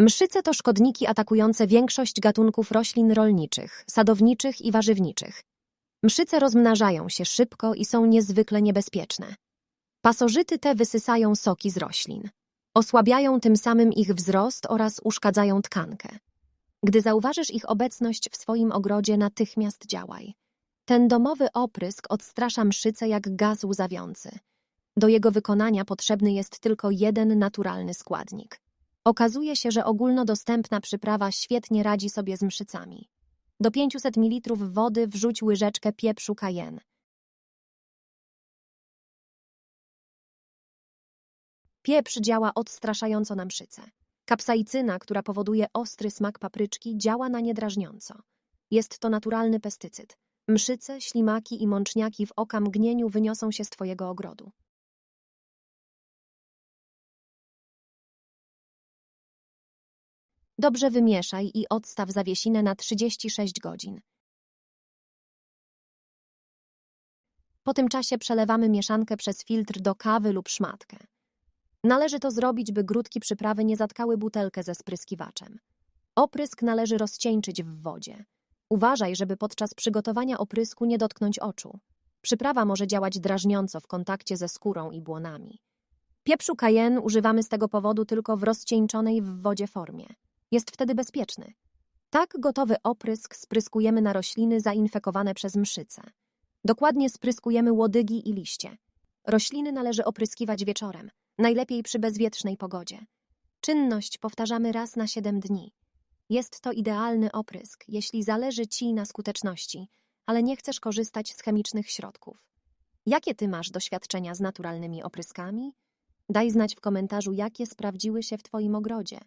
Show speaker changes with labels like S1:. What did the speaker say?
S1: Mszyce to szkodniki atakujące większość gatunków roślin rolniczych, sadowniczych i warzywniczych. Mszyce rozmnażają się szybko i są niezwykle niebezpieczne. Pasożyty te wysysają soki z roślin. Osłabiają tym samym ich wzrost oraz uszkadzają tkankę. Gdy zauważysz ich obecność w swoim ogrodzie, natychmiast działaj. Ten domowy oprysk odstrasza mszyce jak gaz łzawiący. Do jego wykonania potrzebny jest tylko jeden naturalny składnik. Okazuje się, że ogólnodostępna przyprawa świetnie radzi sobie z mszycami. Do 500 ml wody wrzuć łyżeczkę pieprzu cayenne. Pieprz działa odstraszająco na mszyce. Kapsaicyna, która powoduje ostry smak papryczki, działa na nie drażniąco. Jest to naturalny pestycyd. Mszyce, ślimaki i mączniaki w oka mgnieniu wyniosą się z twojego ogrodu. Dobrze wymieszaj i odstaw zawiesinę na 36 godzin. Po tym czasie przelewamy mieszankę przez filtr do kawy lub szmatkę. Należy to zrobić, by grudki przyprawy nie zatkały butelkę ze spryskiwaczem. Oprysk należy rozcieńczyć w wodzie. Uważaj, żeby podczas przygotowania oprysku nie dotknąć oczu. Przyprawa może działać drażniąco w kontakcie ze skórą i błonami. Pieprzu cayenne używamy z tego powodu tylko w rozcieńczonej w wodzie formie. Jest wtedy bezpieczny. Tak gotowy oprysk spryskujemy na rośliny zainfekowane przez mszyce. Dokładnie spryskujemy łodygi i liście. Rośliny należy opryskiwać wieczorem, najlepiej przy bezwietrznej pogodzie. Czynność powtarzamy raz na 7 dni. Jest to idealny oprysk, jeśli zależy Ci na skuteczności, ale nie chcesz korzystać z chemicznych środków. Jakie Ty masz doświadczenia z naturalnymi opryskami? Daj znać w komentarzu, jakie sprawdziły się w Twoim ogrodzie.